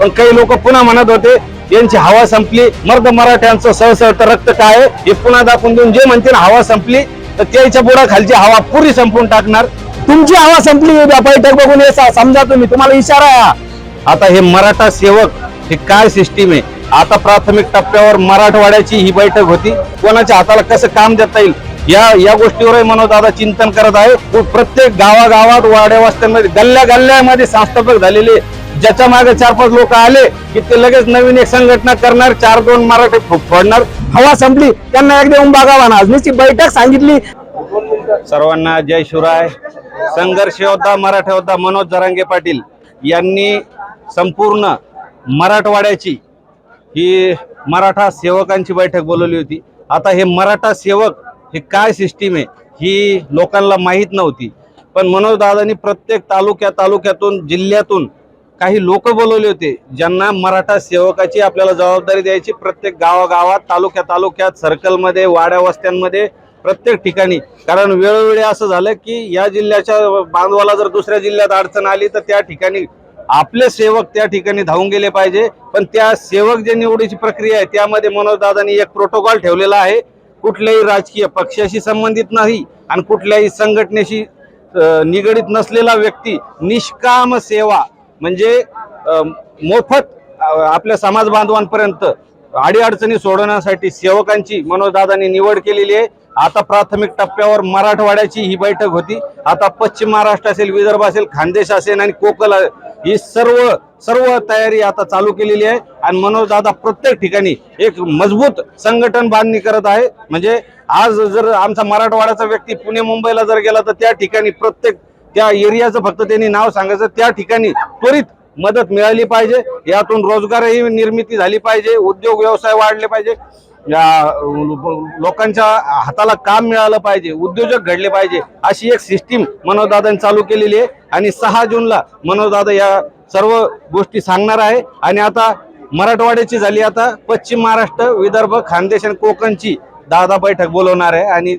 पण काही लोक पुन्हा म्हणत होते यांची हवा संपली मर्द मराठ्यांचं सहसहत रक्त काय आहे? हे पुन्हा दाखवून देऊन जे म्हणतील हवा संपली तर त्याच्या बुडा खालची हवा पुरी संपून टाकणार. तुमची हवा संपली उद्या बैठक बघून येसा समजा तुम्ही तुम्हाला इशारा आता हे मराठा सेवक हे काय सिस्टीम आहे? आता प्राथमिक टप्प्यावर मराठवाड्याची ही बैठक होती. कोणाच्या हाताला कसं काम देता येईल? या या गोष्टीवरही मनोदादा चिंतन करत आहे. तो प्रत्येक गावागावात वाड्यावास्त्यांमध्ये गल्ल्या गल्ल्यामध्ये संस्थापक झालेले ज्याच्या मागे चार पाच लोक आले की ते लगेच नवीन एक संघटना करणार चार दोन मराठे फोडणार. हवा संपली त्यांना एकदा येऊन बघावा ना बैठक सांगितली. सर्वांना जय शिवराय. संघर्ष होता मराठा होता मनोज जरांगे पाटील यांनी संपूर्ण मराठवाड्याची ही मराठा सेवकांची बैठक बोलवली होती. आता हे मराठा सेवक हे काय सिस्टीम आहे ही लोकांना माहीत नव्हती. पण मनोज दादांनी प्रत्येक तालुक्या तालुक्यातून जिल्ह्यातून काही लोक बोलवले होते ज्यांना मराठा सेवकाची आपल्याला जबाबदारी द्यायची प्रत्येक गावागावात तालुक्या तालुक्यात सर्कलमध्ये वाड्या वस्त्यांमध्ये प्रत्येक ठिकाणी. कारण वेळोवेळी असं झालं की या जिल्ह्याच्या बांधवाला जर दुसऱ्या जिल्ह्यात अडचण आली तर त्या ठिकाणी आपले सेवक त्या ठिकाणी धावून गेले पाहिजे. पण त्या सेवक जे निवडीची प्रक्रिया आहे त्यामध्ये मनोज दादांनी एक प्रोटोकॉल ठेवलेला आहे. कुठल्याही राजकीय पक्षाशी संबंधित नाही आणि कुठल्याही संघटनेशी निगडीत नसलेला व्यक्ती निष्काम सेवा म्हणजे मोफत आपल्या समाज बांधवांपर्यंत अडीअडचणी सोडवण्यासाठी सेवकांची मनोजदादांनी निवड केलेली आहे. आता प्राथमिक टप्प्यावर मराठवाड्याची ही बैठक होती. आता पश्चिम महाराष्ट्र असेल विदर्भ असेल खानदेश असेल आणि कोकण ही सर्व सर्व तयारी आता चालू केलेली आहे. आणि मनोजदादा प्रत्येक ठिकाणी एक मजबूत संघटन बांधणी करत आहे. म्हणजे आज जर आमचा मराठवाड्याचा व्यक्ती पुणे मुंबईला जर गेला तर त्या ठिकाणी प्रत्येक त्या एरियाचं फक्त त्यांनी नाव सांगायचं. त्या ठिकाणी त्वरित मदत मिळाली पाहिजे. यातून रोजगारही निर्मिती झाली पाहिजे. उद्योग व्यवसाय वाढले पाहिजे. या लोकांच्या हाताला काम मिळालं पाहिजे उद्योजक घडले पाहिजे अशी एक सिस्टीम मनोजदादांनी चालू केलेली आहे. आणि सहा जूनला मनोजदादा या सर्व गोष्टी सांगणार आहे. आणि आता मराठवाड्याची झाली आता पश्चिम महाराष्ट्र विदर्भ खानदेश आणि कोकणची दादा बैठक बोलवणार आहे आणि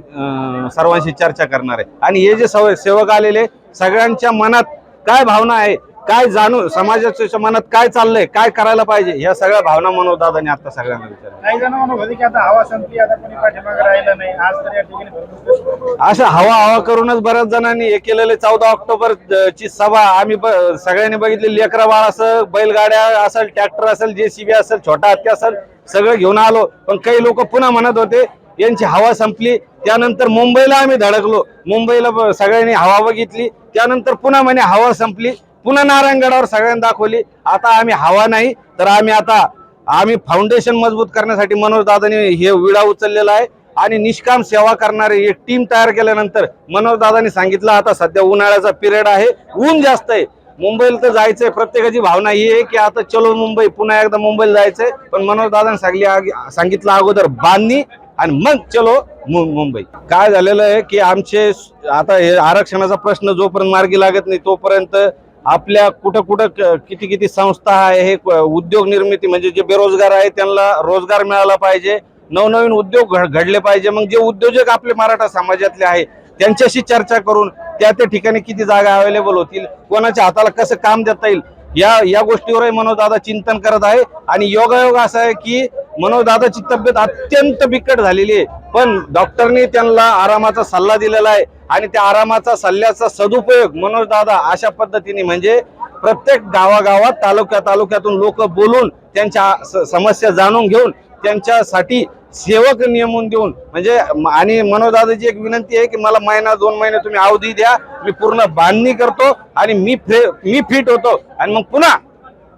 सर्वांशी चर्चा करणार आहे. आणि हे जे सेवक आलेले सगळ्यांच्या मनात काय भावना आहे काय जाणून समाजाच्या मनात काय चाललंय? काय करायला पाहिजे? ह्या सगळ्या भावना मनोजदादांनी आता सगळ्यांना विचारल्या. काही जण म्हणत होते की आता हवा संपली आता कोणी पाठीमागे राहिलं नाही. आज तर या ठिकाणी भरपूर अशा हवा हवा करूनच बऱ्याच जणांनी हे केलेले चौदा ऑक्टोबर अ, ची सभा. आम्ही ब- सगळ्यांनी बघितली लेकरा बाळ असं बैलगाड्या असेल ट्रॅक्टर असेल जेसीबी असेल छोटा हत्ती असेल सगळं घेऊन आलो. पण काही लोक पुन्हा म्हणत होते यांची हवा संपली. त्यानंतर मुंबईला आम्ही धडकलो. मुंबईला ब- सगळ्यांनी हवा बघितली. त्यानंतर पुन्हा म्हणे हवा संपली. पुन्हा नारायणगडावर सगळ्यांनी दाखवली. आता आम्ही हवा नाही तर आम्ही आता आम्ही फाउंडेशन मजबूत करण्यासाठी मनोज दादांनी हे विडा उचललेला आहे. आणि निष्काम सेवा करणारी एक टीम तयार केल्यानंतर मनोज दादांनी सांगितलं आता सध्या उन्हाळ्याचा पिरियड आहे. ऊन जास्त आहे. मुंबईला तर जायचंय प्रत्येकाची भावना ही आहे की आता चलो मुंबई पुन्हा एकदा मुंबईला जायचंय. पण मनोजदादांनी सांगली सांगितलं अगोदर बांधणी आणि मग चलो मु- मुंबई. काय झालेलं आहे की आमचे आता हे आरक्षणाचा प्रश्न जोपर्यंत मार्गी लागत नाही तोपर्यंत आपल्या कुठं कुठं क- किती किती संस्था आहे हे उद्योग निर्मिती म्हणजे जे बेरोजगार आहे त्यांना रोजगार मिळाला पाहिजे. नवनवीन उद्योग घड- घडले पाहिजे. मग जे उद्योजक आपले मराठा समाजातले आहे त्यांच्याशी चर्चा करून त्या त्या ठिकाणी किती जागा अवेलेबल होतील कोणाच्या हाताला कसं काम देता येईल या या गोष्टीवरही मनोजदादा चिंतन करत आहे. आणि योगायोग असा आहे की मनोजदादाची तब्येत अत्यंत बिकट झालेली आहे. पण डॉक्टरनी त्यांना आरामाचा सल्ला दिलेला आहे आणि त्या आरामाचा सल्ल्याचा सदुपयोग मनोजदादा अशा पद्धतीने म्हणजे प्रत्येक गावागावात तालुक्या तालुक्यातून लोक बोलून त्यांच्या समस्या जाणून घेऊन त्यांच्यासाठी सेवक नियमून देऊन म्हणजे आणि मनोजदादाची एक विनंती आहे की मला महिना दोन महिने तुम्ही अवधी द्या मी पूर्ण बांधणी करतो आणि मी फ्रे मी फिट होतो. आणि मग पुन्हा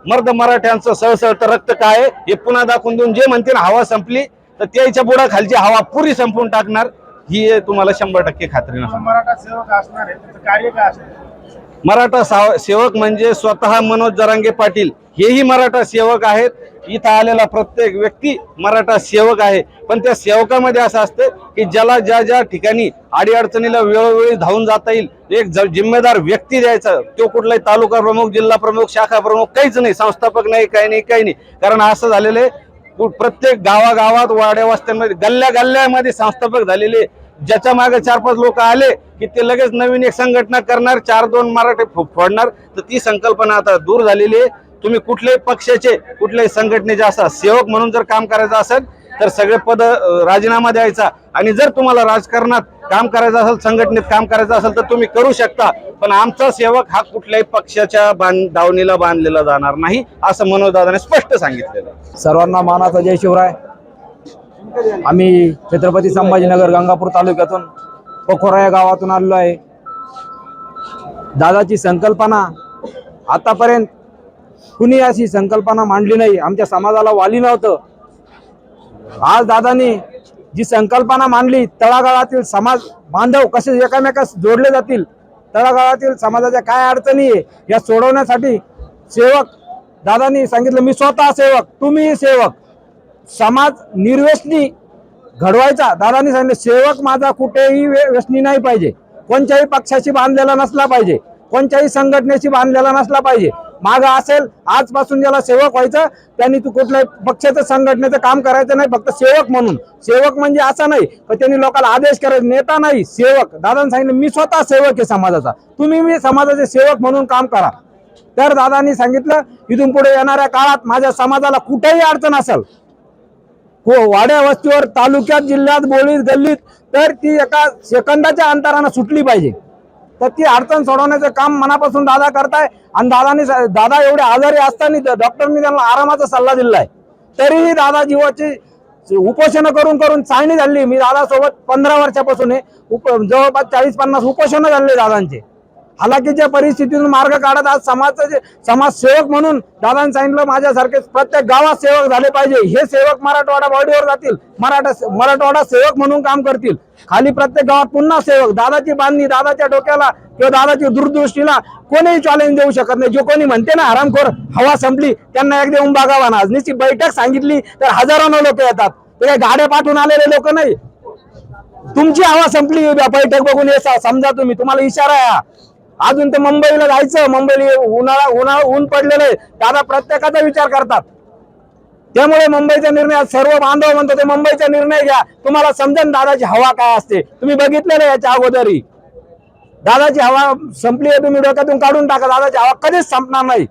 मर्द मराठ्यांचं सहसहत रक्त काय आहे हे पुन्हा दाखवून देऊन जे म्हणते ना हवा संपली तर त्याच्या बुडा खालची हवा पुरी संपून टाकणार ही तुम्हाला शंभर टक्के खात्रीनं सांगतो. मराठा सेवक असणार आहे कार्य काय असणार मराठा साव- सेवक म्हणजे स्वतः मनोज जरांगे पाटील हेही मराठा सेवक आहेत. इथं आलेला प्रत्येक व्यक्ती मराठा सेवक आहे. पण त्या सेवकामध्ये असं असतं की ज्याला ज्या ज्या ठिकाणी अडीअडचणीला वेळोवेळी धावून जाता येईल एक जिम्मेदार व्यक्ती द्यायचा तो कुठलाही तालुका प्रमुख जिल्हा प्रमुख शाखा प्रमुख काहीच नाही संस्थापक नाही काही नाही काही नाही. कारण असं झालेलं आहे प्रत्येक गावागावात वाड्या वस्त्यांमध्ये गल्ल्या गल्ल्यामध्ये संस्थापक झालेले ज्याच्या मागे चार पाच लोक आले की ते लगेच नवीन एक संघटना करणार चार दोन मराठे फोडणार. तर ती संकल्पना आता दूर झालेली आहे. तुम्ही कुठल्याही पक्षाचे कुठल्याही संघटनेचे असा सेवक म्हणून जर काम करायचं असेल तर सगळे पद राजीनामा द्यायचा. आणि जर तुम्हाला राजकारणात काम करायचं असेल संघटनेत काम करायचं असेल तर तुम्ही करू शकता. पण आमचा सेवक हा कुठल्याही पक्षाच्या बांध दावणीला बांधलेला जाणार नाही असं मनोजदादाने स्पष्ट सांगितलेलं सर्वांना मानाचा जय शिवराय. आम्ही छत्रपती संभाजीनगर गंगापूर तालुक्यातून पोखोरा या गावातून आलेलो आहे. दादाची संकल्पना आतापर्यंत कुणी अशी संकल्पना मांडली नाही. आमच्या समाजाला वाली नव्हतं. आज दादानी जी संकल्पना मांडली तळागाळातील समाज बांधव कसे एकामेकास जोडले जातील तळागाळातील समाजाच्या काय अडचणी आहे या सोडवण्यासाठी सेवक दादांनी सांगितलं मी स्वतः सेवक तुम्ही सेवक. समाज निर्व्यसनी घडवायचा दादांनी सांगितलं सेवक माझा कुठेही व्यसनी नाही पाहिजे. कोणत्याही पक्षाशी बांधलेला नसला पाहिजे. कोणत्याही संघटनेशी बांधलेला नसला पाहिजे. माग असेल आजपासून ज्याला सेवक व्हायचं त्यांनी तू कुठल्याही पक्षाचं संघटनेचं काम करायचं नाही फक्त सेवक म्हणून. सेवक म्हणजे असं नाही पण त्यांनी लोकांना आदेश करायचे. नेता नाही सेवक. दादाने सांगितलं मी स्वतः सेवक आहे समाजाचा. तुम्ही मी समाजाचे सेवक म्हणून काम करा. तर दादांनी सांगितलं इथून पुढे येणाऱ्या काळात माझ्या समाजाला कुठेही अडचण असेल हो वाड्या वस्तीवर तालुक्यात जिल्ह्यात बोलीत गल्लीत तर ती एका सेकंदाच्या अंतरानं सुटली पाहिजे. तर ती अडचण सोडवण्याचं काम मनापासून दादा करताय. आणि दादानी दादा एवढे आजारी असताना डॉक्टरनी त्यांना आरामाचा सल्ला दिलाय. तरीही दादा जीवाची उपोषण करून करून चाळणी झाली. मी दादा सोबत पंधरा वर्षापासून आहे. उप जवळपास चाळीस पन्नास उपोषण झाले दादांचे. हालाकीच्या परिस्थितीतून मार्ग काढत आज समाजाचे समाजसेवक म्हणून दादांनी सांगितलं माझ्यासारखे प्रत्येक गावात सेवक झाले पाहिजे. हे सेवक मराठवाडा बॉडीवर जातील. मराठा मराठवाडा सेवक म्हणून काम करतील. खाली प्रत्येक गावात पुन्हा सेवक. दादाची बांधणी दादाच्या डोक्याला किंवा दादाची दूरदृष्टीला कोणीही चॅलेंज देऊ शकत नाही. जो कोणी म्हणते ना आरामखोर हवा संपली त्यांना एकदा येऊन बघावा ना. आज बैठक सांगितली तर हजारानं लोक येतात. ते काही गाड्या पाठवून आलेले लोक नाही. तुमची हवा संपली बैठक बघून हे समजा तुम्ही. तुम्हाला इशारा आहे अजून ते मुंबईला जायचं मुंबईला उन्हाळा उन्हाळा ऊन पडलेलं आहे. दादा प्रत्येकाचा विचार करतात. त्यामुळे मुंबईचा निर्णय सर्व बांधव म्हणतो ते मुंबईचा निर्णय घ्या. तुम्हाला समजन दादाची हवा काय असते? तुम्ही बघितलेलं याच्या अगोदरही. दादाची हवा संपली आहे तुम्ही डोक्यातून काढून टाका. दादाची हवा कधीच संपणार नाही.